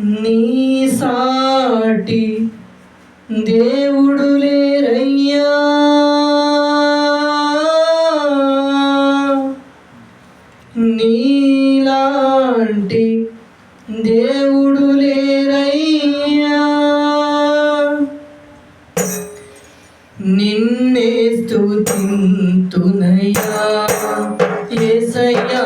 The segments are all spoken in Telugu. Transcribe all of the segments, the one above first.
నీసాటి దేవుడు లేరయ్యా. నీలాంటి దేవుడు లేరయ్యా. నిన్నే స్తుతింతునయ్యా. ఏసయ్యా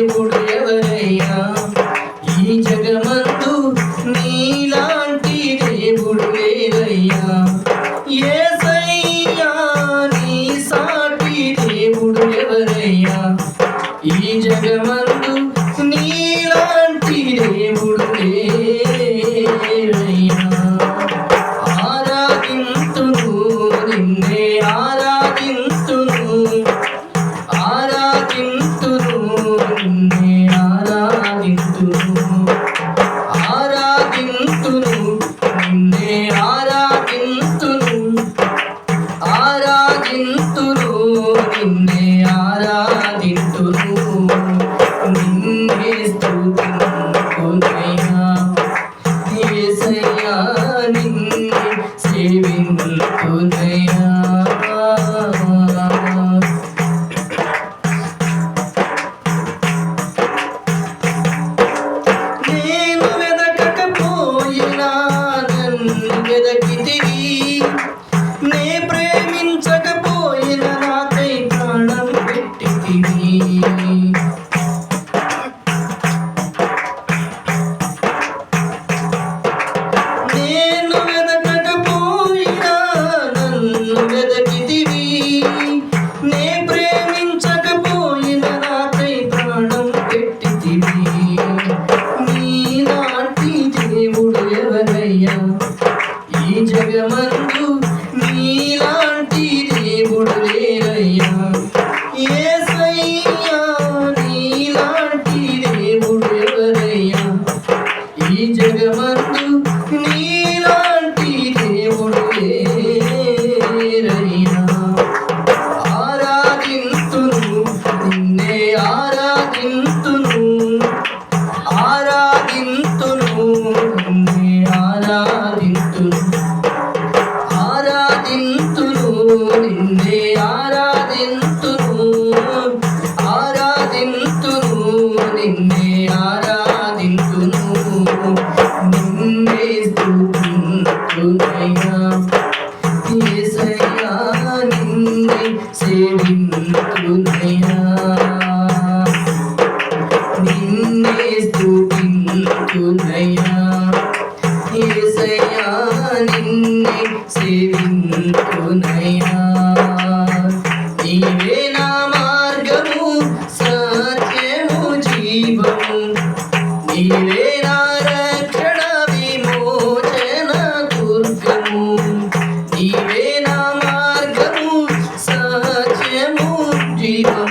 దేవుడు ఎవరయ్యా ఈ జగమందు నీలాంటి దేవుడు లేదయ్యా ఏసయ్యా సాటి దేవుడు ఎవరయ్యా ఈ జగమ Liberty.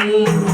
Amen.